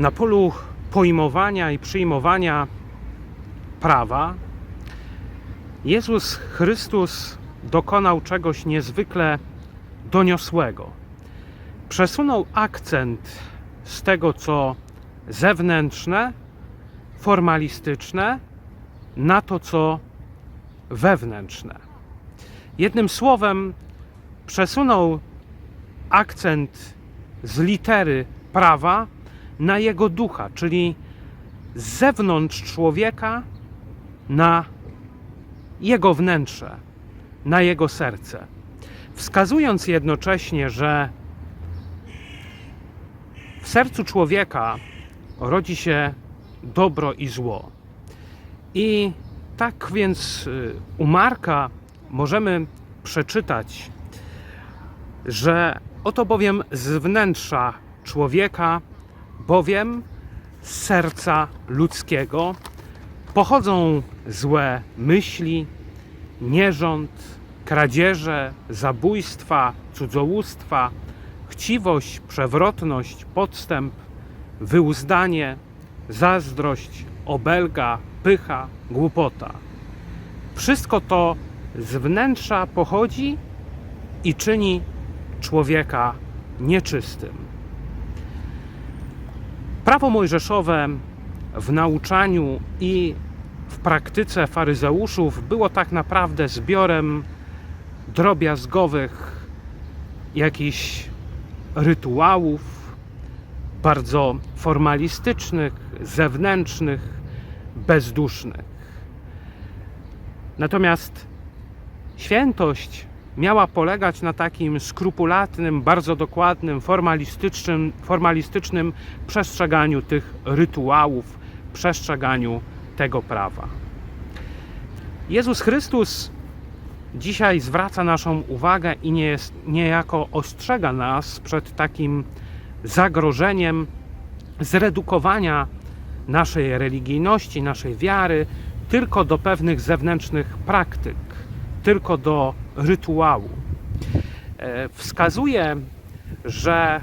Na polu pojmowania i przyjmowania prawa Jezus Chrystus dokonał czegoś niezwykle doniosłego. Przesunął akcent z tego, co zewnętrzne, formalistyczne, na to, co wewnętrzne. Jednym słowem, przesunął akcent z litery prawa na jego ducha, czyli z zewnątrz człowieka na jego wnętrze, na jego serce. Wskazując jednocześnie, że w sercu człowieka rodzi się dobro i zło. I tak więc y, u Marka możemy przeczytać, że oto bowiem z wnętrza człowieka, bowiem z serca ludzkiego pochodzą złe myśli, nierząd, kradzieże, zabójstwa, cudzołóstwa, chciwość, przewrotność, podstęp, wyuzdanie, zazdrość, obelga, pycha, głupota. Wszystko to z wnętrza pochodzi i czyni człowieka nieczystym. Prawo mojżeszowe w nauczaniu i w praktyce faryzeuszów było tak naprawdę zbiorem drobiazgowych jakichś rytuałów, bardzo formalistycznych, zewnętrznych, bezdusznych. Natomiast świętość miała polegać na takim skrupulatnym, bardzo dokładnym, formalistycznym, formalistycznym przestrzeganiu tych rytuałów, przestrzeganiu tego prawa. Jezus Chrystus dzisiaj zwraca naszą uwagę i nie jest, niejako ostrzega nas przed takim zagrożeniem zredukowania naszej religijności, naszej wiary tylko do pewnych zewnętrznych praktyk, tylko do rytuału. E, Wskazuje, że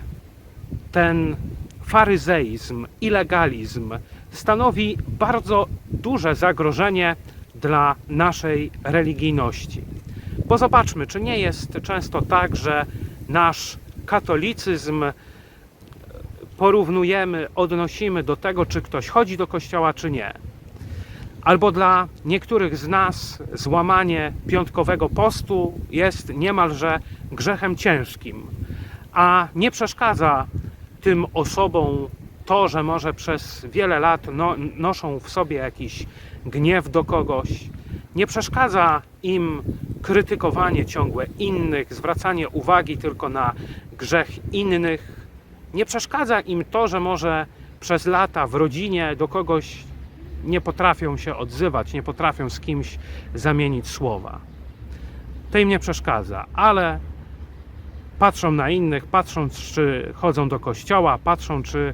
ten faryzeizm i legalizm stanowi bardzo duże zagrożenie dla naszej religijności. Bo zobaczmy, czy nie jest często tak, że nasz katolicyzm porównujemy, odnosimy do tego, czy ktoś chodzi do kościoła, czy nie. Albo dla niektórych z nas złamanie piątkowego postu jest niemalże grzechem ciężkim, a nie przeszkadza tym osobom to, że może przez wiele lat no, noszą w sobie jakiś gniew do kogoś. Nie przeszkadza im krytykowanie ciągłe innych, zwracanie uwagi tylko na grzech innych. Nie przeszkadza im to, że może przez lata w rodzinie do kogoś nie potrafią się odzywać, nie potrafią z kimś zamienić słowa. To im nie przeszkadza, ale patrzą na innych, patrzą, czy chodzą do kościoła, patrzą, czy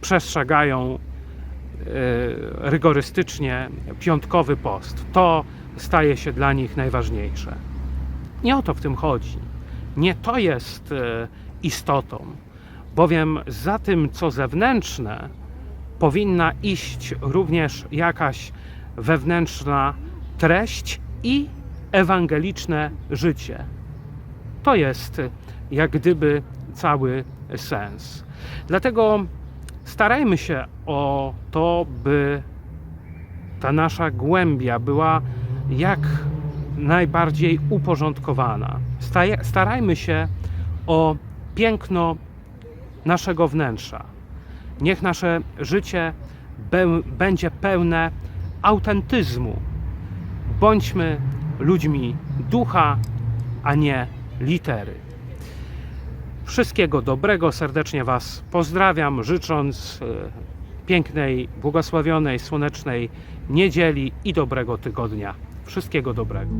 przestrzegają e, rygorystycznie piątkowy post. To staje się dla nich najważniejsze. Nie o to w tym chodzi. Nie to jest e, istotą, bowiem za tym, co zewnętrzne, powinna iść również jakaś wewnętrzna treść i ewangeliczne życie. To jest jak gdyby cały sens. Dlatego starajmy się o to, by ta nasza głębia była jak najbardziej uporządkowana. Starajmy się o piękno naszego wnętrza. Niech nasze życie be- będzie pełne autentyzmu. Bądźmy ludźmi ducha, a nie litery. Wszystkiego dobrego, serdecznie Was pozdrawiam, życząc e, pięknej, błogosławionej, słonecznej niedzieli i dobrego tygodnia. Wszystkiego dobrego.